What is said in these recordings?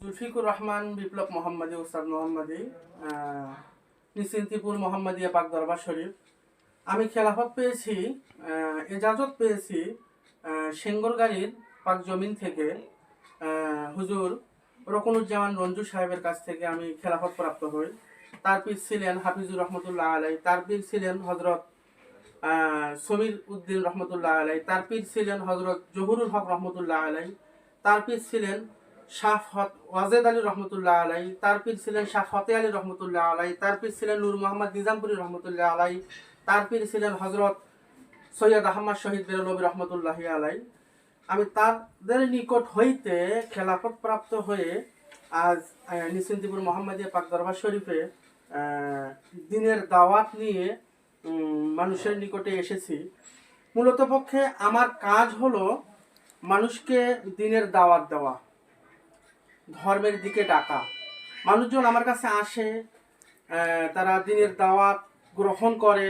জুলফিকুর রহমান, বিপ্লব মোহাম্মদী, উস্তাদ মোহাম্মদী নিশ্চিন্তিপুর মোহাম্মদিয়া পাক দরবার শরীফ। আমি খেলাফত পেয়েছি এজাজত পেয়েছি সেঙ্গরগাড়ির পাক জমিন থেকে হুজুর রকনুজ্জামান রঞ্জু সাহেবের কাছ থেকে আমি খেলাফত প্রাপ্ত হই। তার পীর ছিলেন হাফিজুর রহমতুল্লাহ আলাই, তার পীর ছিলেন হজরত সমীর উদ্দিন রহমতুল্লাহ আলাই, তার পীর ছিলেন হজরত জহুরুল হক রহমতুল্লাহ আলাই, তার পীর ছিলেন শাহ ফত- ওয়াজেদ আলী রহমতুল্লাহ আলাই তার পীর ছিলেন শাহ ফতে আলী রহমতুল্লাহ আলাই তার পীর ছিলেন নূর মোহাম্মদ নিজামপুরি রহমতুল্লাহ আলাই তার পীর ছিলেন হজরত সৈয়দ আহমদ শহীদ বেরলবী রহমতুল্লাহ আলাই। আমি তাদের নিকট হইতে খেলাফত প্রাপ্ত হয়ে আজ নিশ্চিন্তিপুর মোহাম্মদিয়া পাক দরবার শরীফে দিনের দাওয়াত নিয়ে মানুষের নিকটে এসেছি। মূলত পক্ষে আমার কাজ হলো মানুষকে দিনের দাওয়াত দেওয়া। ধর্মের দিকে ডাকা। মানুষজন আমার কাছে আসে তারা দিনের দাওয়াত গ্রহণ করে,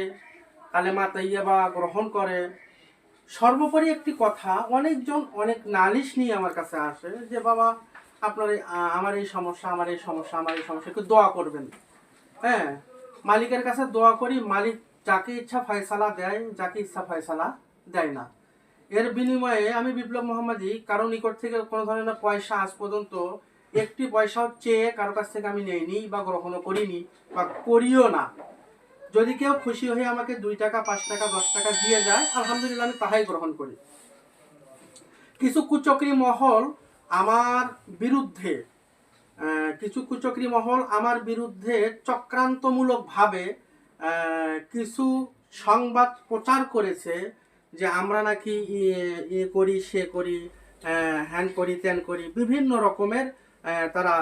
কালেমা তৈয়বা গ্রহণ করে। সর্বোপরি একটি কথা, অনেকজন অনেক নালিশ নিয়ে আমার কাছে আসে যে, বাবা, আপনার আমার এই সমস্যা, আমার এই সমস্যা, আমার এই সমস্যা, একটু দোয়া করবেন। হ্যাঁ মালিকের কাছে দোয়া করি, মালিক যাকে ইচ্ছা ফয়সালা দেয়, যাকে ইচ্ছা ফয়সালা দেয় না। এর বিনিময়ে আমি বিপ্লব মোহাম্মদী কারও নিকট থেকে কোনো ধরনের পয়সা আজ পর্যন্ত একটি পয়সাও চেয়ে কারও কাছ থেকে আমি নেইনি বা গ্রহণও করিনি বা করিও না। যদি কেউ খুশি হয়ে আমাকে দুই টাকা, পাঁচ টাকা, দশ টাকা দিয়ে যায়, আলহামদুলিল্লাহ আমি তাহাই গ্রহণ করি। কিছু কুচক্রী মহল আমার বিরুদ্ধে কিছু কুচক্রী মহল আমার বিরুদ্ধে চক্রান্তমূলকভাবে কিছু সংবাদ প্রচার করেছে যে আমরা নাকি ইয়ে করি, সে করি হ্যান করি, ত্যান করি, বিভিন্ন রকমের তারা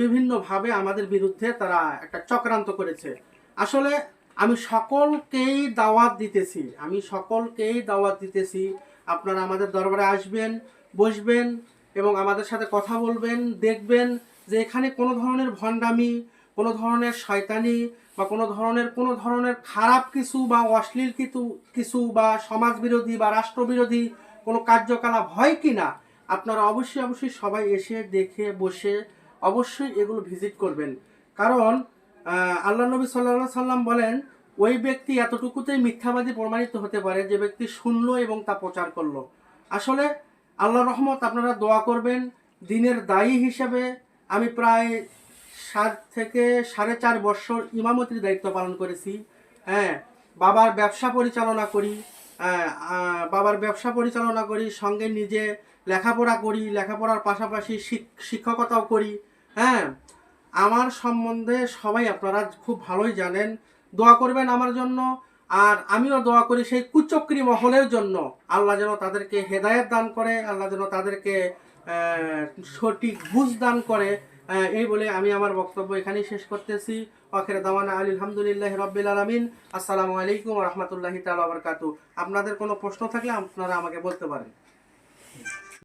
বিভিন্নভাবে আমাদের বিরুদ্ধে তারা একটা চক্রান্ত করেছে। আসলে আমি সকলকেই দাওয়াত দিতেছি, আমি সকলকেই দাওয়াত দিতেছি। আপনারা আমাদের দরবারে আসবেন, বসবেন এবং আমাদের সাথে কথা বলবেন, দেখবেন যে এখানে কোনো ধরনের ভণ্ডামি, কোনো ধরনের শয়তানি বা কোনো ধরনের কোনো ধরনের খারাপ কিছু বা অশ্লীল কিছু কিছু বা সমাজ বিরোধী বা রাষ্ট্রবিরোধী কোনো কার্যকলাপ হয় কি না আপনারা অবশ্যই অবশ্যই সবাই এসে দেখে, বসে অবশ্যই এগুলো ভিজিট করবেন। কারণ আল্লাহ নবী সাল্লাহ সাল্লাম বলেন, ওই ব্যক্তি এতটুকুতেই মিথ্যাবাদী প্রমাণিত হতে পারে যে ব্যক্তি শুনলো এবং তা প্রচার করল। আসলে আল্লাহ রহমত আপনারা দোয়া করবেন, দিনের দায়ী হিসেবে আমি প্রায় সাত থেকে সাড়ে চার বছর ইমামতির দায়িত্ব পালন করেছি। হ্যাঁ বাবার ব্যবসা পরিচালনা করি বাবার ব্যবসা পরিচালনা করি, সঙ্গে নিজে লেখাপড়া করি, লেখাপড়ার পাশাপাশি শিক- শিক্ষকতাও করি হ্যাঁ? আমার সম্বন্ধে সবাই আপনারা খুব ভালোই জানেন। দোয়া করবেন আমার জন্য, আর আমিও দোয়া করি সেই কুচক্রী মহলের জন্য। আল্লাহ যেন তাদেরকে হেদায়েত দান করে, আল্লাহ যেন তাদেরকে সঠিক বুঝ দান করে। এই বলে আমি আমার বক্তব্য এখানেই শেষ করতেছি। আখের দাওয়ানা আলী আলহামদুলিল্লাহ রব্বিল আলমিন। আসসালামু আলাইকুম রহমতুল্লাহি তালা বারকাতু আপনাদের কোনো প্রশ্ন থাকলে আপনারা আমাকে বলতে পারেন।